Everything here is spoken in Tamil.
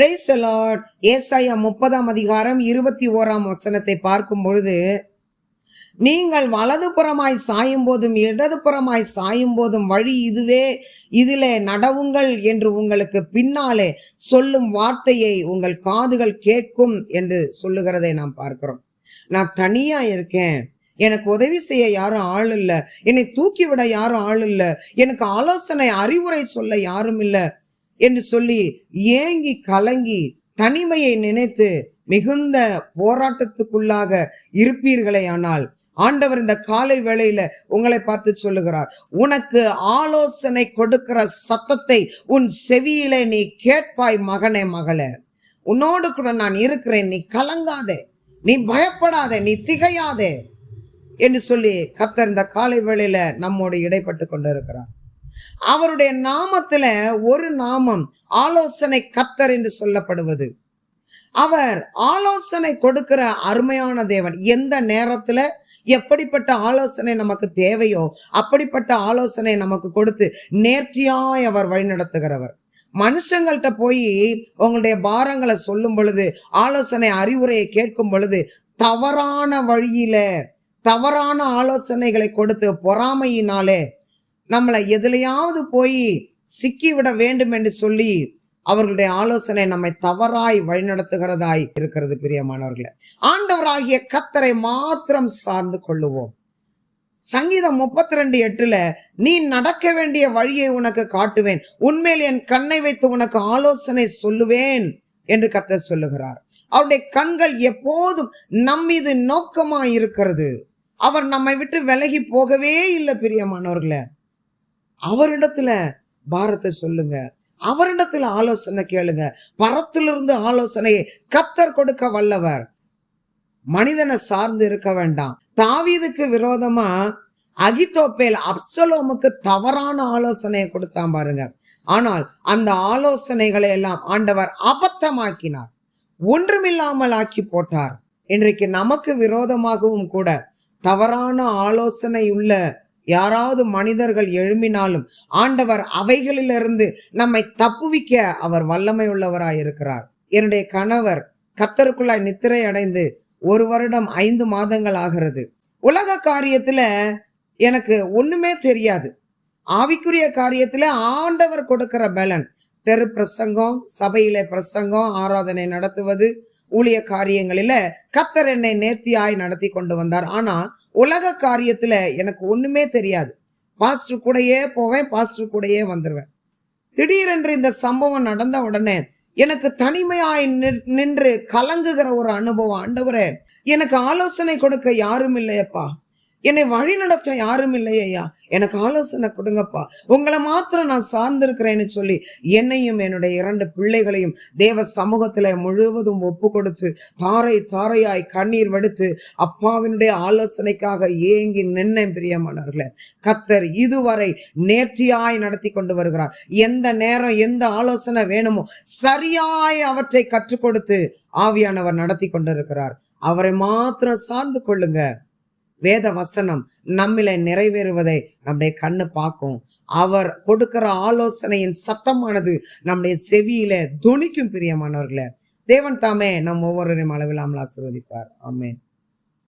பிரைஸ் லார்ட் ஏசாயா முப்பதாம் அதிகாரம் இருபத்தி ஓராம் வசனத்தை பார்க்கும் பொழுது நீங்கள் வலதுபுறமாய் சாயும் போதும் இடதுபுறமாய் சாயும் போதும் வழி இதுவே இதிலே நடவுங்கள் என்று உங்களுக்கு பின்னாலே சொல்லும் வார்த்தையை உங்கள் காதுகள் கேட்கும் என்று சொல்லுகிறதை நாம் பார்க்கிறோம். நான் தனியா இருக்கேன். எனக்கு உதவி செய்ய யாரும் ஆள் இல்லை. என்னை தூக்கிவிட யாரும் ஆள் இல்லை. எனக்கு ஆலோசனை அறிவுரை சொல்ல யாரும் இல்லை. என்று சொல்லி ஏங்கி கலங்கி தனிமையை நினைத்து மிகுந்த போராட்டத்துக்குள்ளாக இருப்பீர்களே ஆனால் ஆண்டவர் இந்த காலை வேளையில உங்களை பார்த்து சொல்லுகிறார் உனக்கு ஆலோசனை கொடுக்கிற சத்தத்தை உன் செவியிலே நீ கேட்பாய் மகனே மகளே. உன்னோடு கூட நான் இருக்கிறேன் நீ கலங்காதே. நீ பயப்படாதே நீ திகையாதே. என்று சொல்லி கத்தர் இந்த காலை வேளையில நம்மோடு இடைப்பட்டு கொண்டிருக்கிறார். அவருடைய நாமத்துல ஒரு நாமம் ஆலோசனை கத்தர் என்று சொல்லப்படுவது. அவர் ஆலோசனை கொடுக்கிற அருமையான தேவன் எந்த நேரத்துல எப்படிப்பட்ட ஆலோசனை நமக்கு தேவையோ அப்படிப்பட்ட ஆலோசனை நமக்கு கொடுத்து நேர்த்தியாய் அவர் வழிநடத்துகிறவர். மனுஷங்கள்கிட்ட போய் உங்களுடைய பாரங்களை சொல்லும் பொழுது ஆலோசனை அறிவுரையை கேட்கும் பொழுது தவறான வழியில தவறான ஆலோசனைகளை கொடுத்து பொறாமையினாலே நம்மளை எதுலையாவது போய் சிக்கிவிட வேண்டும் என்று சொல்லி அவர்களுடைய ஆலோசனை நம்மை தவறாய் வழிநடத்துகிறதாய் இருக்கிறது பிரியமானவர்களே. ஆண்டவராகிய கத்தரை மாத்திரம் சார்ந்து கொள்ளுவோம். சங்கீதம் முப்பத்தி ரெண்டு எட்டுல நீ நடக்க வேண்டிய வழியை உனக்கு காட்டுவேன். உண்மையில் என் கண்ணை வைத்து உனக்கு ஆலோசனை சொல்லுவேன் என்று கர்த்தர் சொல்லுகிறார். அவருடைய கண்கள் எப்போதும் நம்மீது நோக்கமா இருக்கிறது. அவர் நம்மை விட்டு விலகி போகவே இல்லை பிரியமானவர்களே. அவரிடத்துல பாரத்தை சொல்லுங்க. அவரிடத்துல ஆலோசனை கேளுங்க. பரத்திலிருந்து ஆலோசனையை கத்தர் கொடுக்க வல்லவர். மனிதனை சார்ந்து இருக்க வேண்டாம். தாவீதுக்கு விரோதமா அகிதோப்பேல் அப்சலோமுக்கு தவறான ஆலோசனையை கொடுத்தான் பாருங்க. ஆனால் அந்த ஆலோசனைகளை எல்லாம் ஆண்டவர் அபத்தமாக்கினார். ஒன்றுமில்லாமல் ஆக்கி போட்டார். இன்றைக்கு நமக்கு விரோதமாகவும் கூட தவறான ஆலோசனை உள்ள யாராவது மனிதர்கள் எழும்பினாலும் ஆண்டவர் அவைகளிலிருந்து நம்மை தப்புவிக்க அவர் வல்லமை உள்ளவராய் இருக்கிறார் என்னுடைய கணவர் கத்தருக்குள்ளாய் நித்திரை அடைந்து ஒரு வருடம் ஐந்து மாதங்கள் ஆகிறது. உலக காரியத்துல எனக்கு ஒண்ணுமே தெரியாது. ஆவிக்குரிய காரியத்துல ஆண்டவர் கொடுக்கிற பலன். தெரு பிரசங்கம் சபையில பிரசங்கம் ஆராதனை நடத்துவது ஊழிய காரியங்களில கத்தர் என்னை நேர்த்தியாய் நடத்தி கொண்டு வந்தார். ஆனா உலக காரியத்துல எனக்கு ஒண்ணுமே தெரியாது. பாஸ்டர் கூடயே போவேன் பாஸ்டர் கூடயே வந்துடுவேன் திடீரென்று இந்த சம்பவம் நடந்த உடனே எனக்கு தனிமையாய் நின்று கலங்குகிற ஒரு அனுபவம். ஆண்டவரே எனக்கு ஆலோசனை கொடுக்க யாரும் இல்லையப்பா. என்னை வழி நடத்த யாரும் இல்லையா எனக்கு ஆலோசனை கொடுங்கப்பா. உங்களை மாத்திரம் நான் சார்ந்திருக்கிறேன்னு சொல்லி என்னையும் என்னுடைய இரண்டு பிள்ளைகளையும் தேவ சமூகத்தில் முழுவதும் ஒப்பு கொடுத்து தாரை தாரையாய் கண்ணீர் வடுத்து அப்பாவினுடைய ஆலோசனைக்காக ஏங்கி நின்னேன் பிரியமானவர்களே. கத்தர் இதுவரை நேர்த்தியாய் நடத்தி கொண்டு வருகிறார். எந்த நேரம் எந்த ஆலோசனை வேணுமோ சரியாய் அவற்றை கற்றுக் கொடுத்து ஆவியானவர் நடத்தி கொண்டிருக்கிறார். அவரை மாத்திரம் சார்ந்து கொள்ளுங்க. வேத வசனம் நம்மில நிறைவேறுவதை நம்முடைய கண்ணு பார்க்கும். அவர் கொடுக்கிற ஆலோசனையின் சத்தமானது நம்முடைய செவியில துணிக்கும் பிரியமானவர்களே. தேவன் தாமே நம் ஒவ்வொருவரையும் அளவில்லாமல் ஆசீர்வதிப்பார். ஆமேன்.